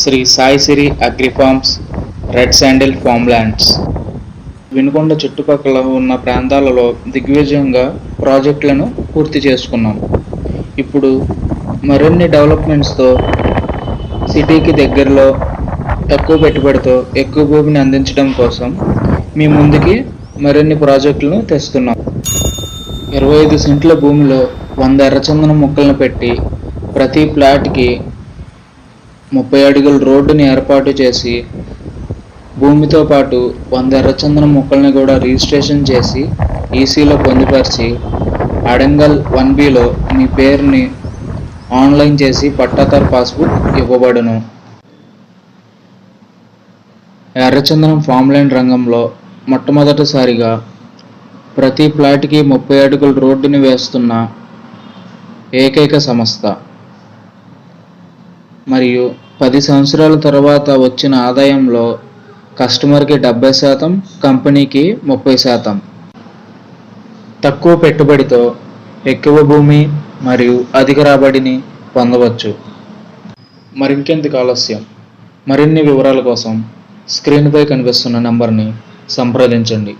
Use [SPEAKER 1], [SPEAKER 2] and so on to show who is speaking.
[SPEAKER 1] Shri Sai Siri Agrifarms red sandal farm lands Vinukonda చుట్టుపక్కల ఉన్న ప్రాంతాలలో దిగ్విజయంగా ప్రాజెక్టులను పూర్తి చేసుకున్నాం. ఇప్పుడు మరిన్ని డెవలప్మెంట్స్తో సిటీకి దగ్గరలో తక్కువ పెట్టుబడితో ఎక్కువ భూమిని అందించడం కోసం మీ ముందుకి మరిన్ని ప్రాజెక్టులను తెస్తున్నాం. ఇరవై ఐదు సెంట్ల భూమిలో వంద ఎర్రచందనం మొక్కలను పెట్టి ప్రతి ప్లాట్కి ముప్పై అడుగుల రోడ్డుని ఏర్పాటు చేసి భూమితో పాటు వంద ఎర్రచందనం మొక్కల్ని కూడా రిజిస్ట్రేషన్ చేసి ఈసీలో పొందుపరిచి అడంగల్ వన్ బిలో మీ పేరుని ఆన్లైన్ చేసి పట్టాదారు పాస్బుక్ ఇవ్వబడును. ఎర్రచందనం ఫామ్లైన్ రంగంలో మొట్టమొదటిసారిగా ప్రతి ప్లాట్కి ముప్పై అడుగుల రోడ్డుని వేస్తున్న ఏకైక సంస్థ. మరియు పది సంవత్సరాల తర్వాత వచ్చిన ఆదాయంలో కస్టమర్కి డెబ్బై శాతం కంపెనీకి ముప్పై శాతం. తక్కువ పెట్టుబడితో ఎక్కువ భూమి మరియు అధిక రాబడిని పొందవచ్చు. మరింకెందుకు ఆలస్యం? మరిన్ని వివరాల కోసం స్క్రీన్పై కనిపిస్తున్న నంబర్ని సంప్రదించండి.